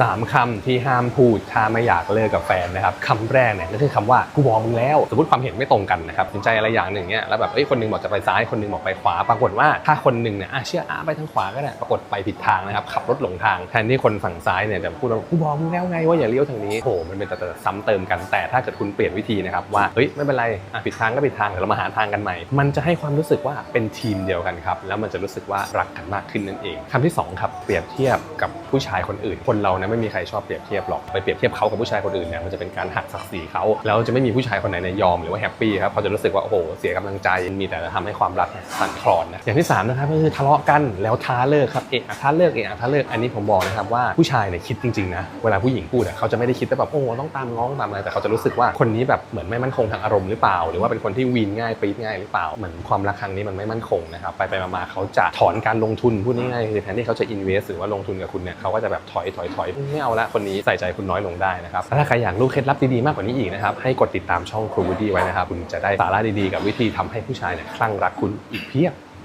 สามคำที่ห้ามพูดถ้าไม่อยากเลิกกับแฟนนะครับคำแรกเนี่ยก็คือคำว่ากูบอกมึงแล้ว สมมติความเห็นไม่ตรงกันนะครับสนใจอะไรอย่างหนึ่งเนี่ยแล้วแบบเอ้ยคนหนึงบอกจะไปซ้ายคนหนึงบอกไปขวา ปรากฏว่าถ้าคนหนึ่งเนี่ยอะเชื่ออาไปทางขวาก็ได้ปรากฏไปผิดทางนะครับขับรถหลงทางแทนที่คนฝั่งซ้ายเนี่ยจะพูดว่ากูบอกมึงแล้วไงว่าอย่าเลี้ยวทางนี้โอ้โหมันเป็นแต่ซ้ำเติมกันแต่ถ้าเกิดคุณเปลี่ยนวิธีนะครับว่าเฮ้ยไม่เป็นไรอะผิดทางก็ผิดทางเดี๋ยวเรามาหาทางกันใหม่ มันจะให้ความรู้สึกว่าเป็นทีมเดียวกันครับแล้วมันจะรู้สึกว่ารักกันมากขึ้นนั่นเองคำที่สองครับเปรียบเทียบกับผู้ชายคนอื่นคนเราไม่มีใครชอบเปรียบเทียบหรอกไปเปรียบเทียบเขากับผู้ชายคนอื่นเนี่ยมันจะเป็นการหักศักดิ์ศรีเขาแล้วจะไม่มีผู้ชายคนไหนเนี่ยยอมหรือว่าแฮปปี้ครับเขาจะรู้สึกว่าโอ้โหเสียกำลังใจมีแต่จะทำให้ความรักสั่นคลอนนะอย่างที่สามนะครับก็คือทะเลาะกันแล้วท้าเลิกครับเอะอท้าเลิกเอะอท้าเลิกอันนี้ผมบอกนะครับว่าผู้ชายเนี่ยคิดจริงๆนะเวลาผู้หญิงพูดเขาจะไม่ได้คิดว่แบบโอ้โหต้องตามง้องตามอะไรแต่เขาจะรู้สึกว่าคนนี้แบบเหมือนไม่มั่นคงทางอารมณ์หรือเปล่า หรือว่าเป็นคนที่วีนง่ายปี๊ดง่ายหรือเปล่าเหมือนความรักครั้งนี้มันไม่มั่นคงนะครับไปไปมาๆเขาจะถอนการลงทุนพูดง่ายๆคือแทนที่เขาจะ invest หรือว่าลงทุนกับคุณเนี่ยเขาก็จะแบบถอยถอยถอยไม่เอาละคนนี้ใส่ใจคุณน้อยลงได้นะครับถ้าใครอยากรู้เคล็ดลับดีๆมากกว่านี้อีกนะครับให้กดติดตามช่องครูวูดี้ไว้นะครับคุณจะได้สาระดีๆกับวิธีทำให้ผู้ชายเนี่ยคลั่งรักคุณอีกเพียบ